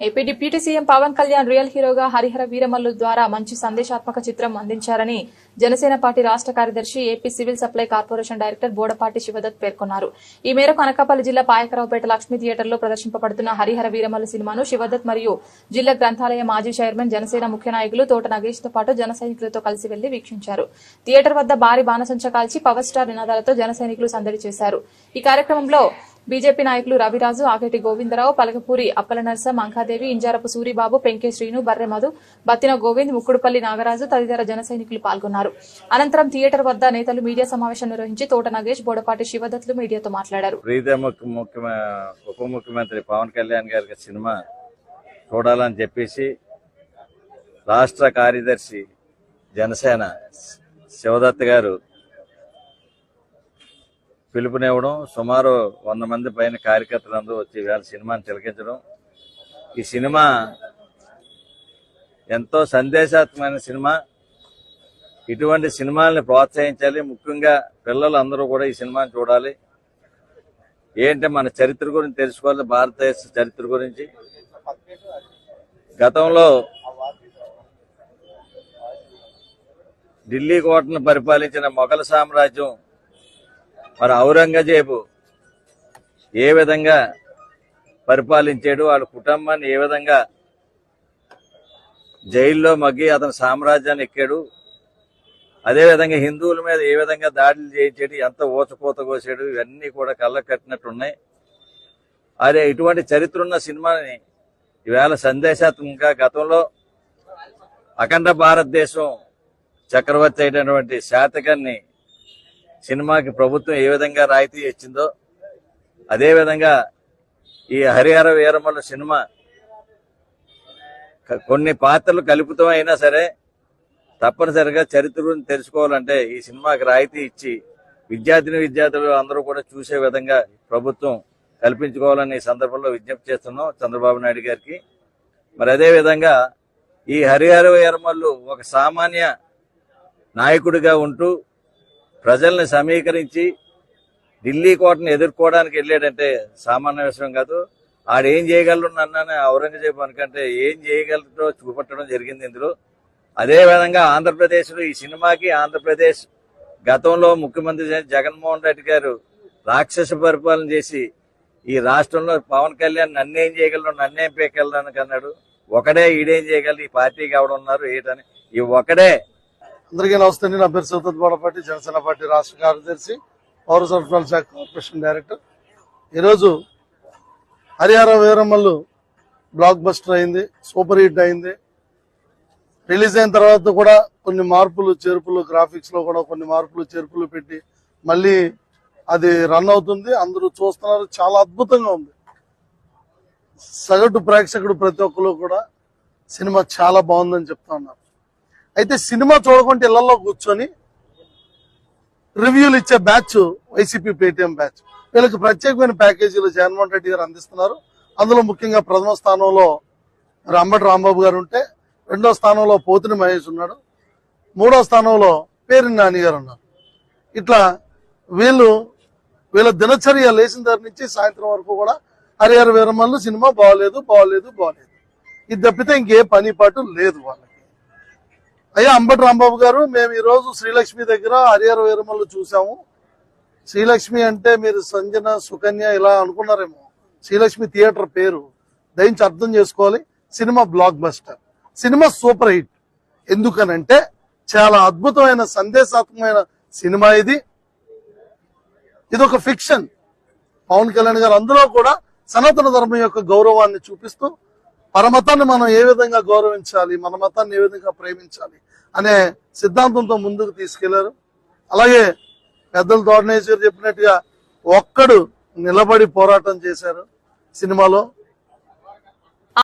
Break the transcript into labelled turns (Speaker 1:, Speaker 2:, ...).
Speaker 1: AP deputy CM Pawan Kalyan real హీరోగా హరిహర వీరమల్లు ద్వారా మంచి సందేశాత్మక చిత్రం అందించారని జనసేన పార్టీ రాష్ట్ర కార్యదర్శి AP civil supply corporation director Bodapati Shivadatt పేర్కొన్నారు. ఈ మేరకు అనకాపల్లి జిల్లా పాయకరావుపేట లక్ష్మీ థియేటర్లో ప్రదర్శింపబడుతున్న హరిహర వీరమల్లు సినిమాను శివదత్ మరియు జిల్లా గ్రంథాలయ మాజీ చైర్మన్ జనసేన ముఖ్య నాయకులు తోట నగేష్తో పాటు జన సైనికులతో కలిసి వెళ్ళి వీక్షించారు. థియేటర్ వద్ద భారీ బాణసంచ కాల్చి పవర్ స్టార్ నినాదాలతో జన సైనికులు సందడి చేశారు. ఈ కార్యక్రమంలో బీజేపీ నాయకులు రవిరాజు ఆకేటి గోవిందరావు పలకపూరి అప్పల నర్స మంకాదేవి ఇంజారపు సూరిబాబు పెంకే శ్రీను బర్రె మధు బత్తిన గోవింద్ ముక్కుడుపల్లి నాగరాజు తదితర జన సైనికులు పాల్గొన్నారు. అనంతరం థియేటర్ వద్ద నేతలు మీడియా సమావేశం నిర్వహించి తోట నాగేష్ బోడపాటి శివదత్తులు మీడియాతో మాట్లాడారు.
Speaker 2: ఉప ముఖ్యమంత్రి పవన్ కళ్యాణ్ గారి సినిమా చూడాలని చెప్పేసి రాష్ట్ర కార్యదర్శి జనసేన శివదత్ గారు పిలుపునివ్వడం సుమారు వంద మంది పైన కార్యకర్తలందరూ వచ్చి వేళ సినిమాని తిలకించడం. ఈ సినిమా ఎంతో సందేశాత్మకమైన సినిమా. ఇటువంటి సినిమాల్ని ప్రోత్సహించాలి. ముఖ్యంగా పిల్లలు అందరూ కూడా ఈ సినిమాని చూడాలి. ఏంటి మన చరిత్ర గురించి తెలుసుకోవాలి భారతదేశ చరిత్ర గురించి. గతంలో ఢిల్లీ కోటను పరిపాలించిన మొఘల్ సామ్రాజ్యం మరి ఔరంగజేబు ఏ విధంగా పరిపాలించాడు వాళ్ళ కుటుంబాన్ని ఏ విధంగా జైల్లో మగ్గి అతని సామ్రాజ్యాన్ని ఎక్కాడు అదేవిధంగా హిందువుల మీద ఏ విధంగా దాడులు చేయించాడు ఎంత ఊచపోత కోసాడు ఇవన్నీ కూడా కళ్ళకు కట్టినట్టు ఉన్నాయి. అదే ఇటువంటి చరిత్ర ఉన్న సినిమాని ఈవేళ సందేశాత్మకంగా గతంలో అఖండ భారతదేశం చక్రవర్తి అయినటువంటి శాతకాన్ని సినిమాకి ప్రభుత్వం ఏ విధంగా రాయితీ ఇచ్చిందో అదేవిధంగా ఈ హరిహర వీరమల్ల సినిమా కొన్ని పాత్రలు కలుపుతూ అయినా సరే తప్పనిసరిగా చరిత్ర గురించి తెలుసుకోవాలంటే ఈ సినిమాకి రాయితీ ఇచ్చి విద్యార్థిని విద్యార్థులు అందరూ కూడా చూసే విధంగా ప్రభుత్వం కల్పించుకోవాలని ఈ సందర్భంలో విజ్ఞప్తి చేస్తున్నాం చంద్రబాబు నాయుడు గారికి. మరి అదే విధంగా ఈ హరిహర వీరమల్లు ఒక సామాన్య నాయకుడిగా ఉంటూ ప్రజల్ని సమీకరించి ఢిల్లీ కోటను ఎదుర్కోవడానికి వెళ్ళాడంటే సామాన్య విషయం కాదు. ఆడేం చేయగలరు నన్నని ఔరంగజేబు అనుకంటే ఏం చేయగలరో చూపెట్టడం జరిగింది ఇందులో. అదే విధంగా ఆంధ్రప్రదేశ్లో ఈ సినిమాకి ఆంధ్రప్రదేశ్ గతంలో ముఖ్యమంత్రి జగన్మోహన్ రెడ్డి గారు రాక్షస పరిపాలన చేసి ఈ రాష్ట్రంలో పవన్ కళ్యాణ్ నన్నేం చేయగలరు నన్నేం పేకెళ్ళడానికి అన్నాడు. ఒకడే ఈడేం చేయగలరు ఈ పార్టీకి ఎవడు ఉన్నారు ఏటని? ఈ ఒకడే
Speaker 3: అందరికీ నమస్తే నా పేరు సౌతత్ బోడపాటి జనసేన పార్టీ రాష్ట్ర కార్యదర్శి పౌర సరఫరాల శాఖ కార్పొరేషన్ డైరెక్టర్. ఈరోజు హరిహర వీరమ్మలు బ్లాక్ బస్టర్ అయింది సూపర్ హిట్ అయింది. రిలీజ్ అయిన తర్వాత కూడా కొన్ని మార్పులు చేర్పులు గ్రాఫిక్స్లో కూడా కొన్ని మార్పులు చేర్పులు పెట్టి మళ్ళీ అది రన్ అవుతుంది. అందరూ చూస్తున్నారు చాలా అద్భుతంగా ఉంది. సగటు ప్రేక్షకుడు ప్రతి ఒక్కరు కూడా సినిమా చాలా బాగుందని చెప్తా ఉన్నారు. అయితే సినిమా చూడకుండా ఇళ్ళలో కూర్చొని రివ్యూలు ఇచ్చే బ్యాచ్ వైసీపీ పేటిఎం బ్యాచ్. వీళ్ళకి ప్రత్యేకమైన ప్యాకేజీలు జగన్మోహన్ రెడ్డి గారు అందిస్తున్నారు. అందులో ముఖ్యంగా ప్రథమ స్థానంలో మరి అంబటి రాంబాబు గారు ఉంటే రెండో స్థానంలో పోతిని మహేష్ ఉన్నాడు. మూడో స్థానంలో పేరిని నాని గారు ఉన్నారు. ఇట్లా వీళ్ళు వీళ్ళ దినచర్య లేచిన దగ్గర నుంచి సాయంత్రం వరకు కూడా హరిహర వీరమల్లు సినిమా బాగలేదు బాగలేదు బాగలేదు ఇది తప్పితే ఇంకే పని పాటు లేదు వాళ్ళకి. అయ్యా అంబటి రాంబాబు గారు మేము ఈ రోజు శ్రీలక్ష్మి దగ్గర హరిహర వీరమల్లు చూసాము శ్రీలక్ష్మి అంటే మీరు సంజన సుకన్య ఇలా అనుకున్నారేమో. శ్రీలక్ష్మి థియేటర్ పేరు. దయించి అర్థం చేసుకోవాలి. Cinema blockbuster. Cinema super hit. ఎందుకనంటే చాలా అద్భుతమైన సందేశాత్మకమైన సినిమా ఇది. ఇది ఒక ఫిక్షన్. పవన్ కళ్యాణ్ గారు అందులో కూడా సనాతన ధర్మం యొక్క గౌరవాన్ని చూపిస్తూ పరమతాన్ని మనం ఏ విధంగా గౌరవించాలి మన మతాన్ని ఏ విధంగా ప్రేమించాలి అనే సిద్ధాంతంతో ముందుకు తీసుకెళ్ళారు. అలాగే పెద్దలు దోడనేశ్వర్ చెప్పినట్టుగా ఒక్కడు నిలబడి పోరాటం చేశారు సినిమాలో.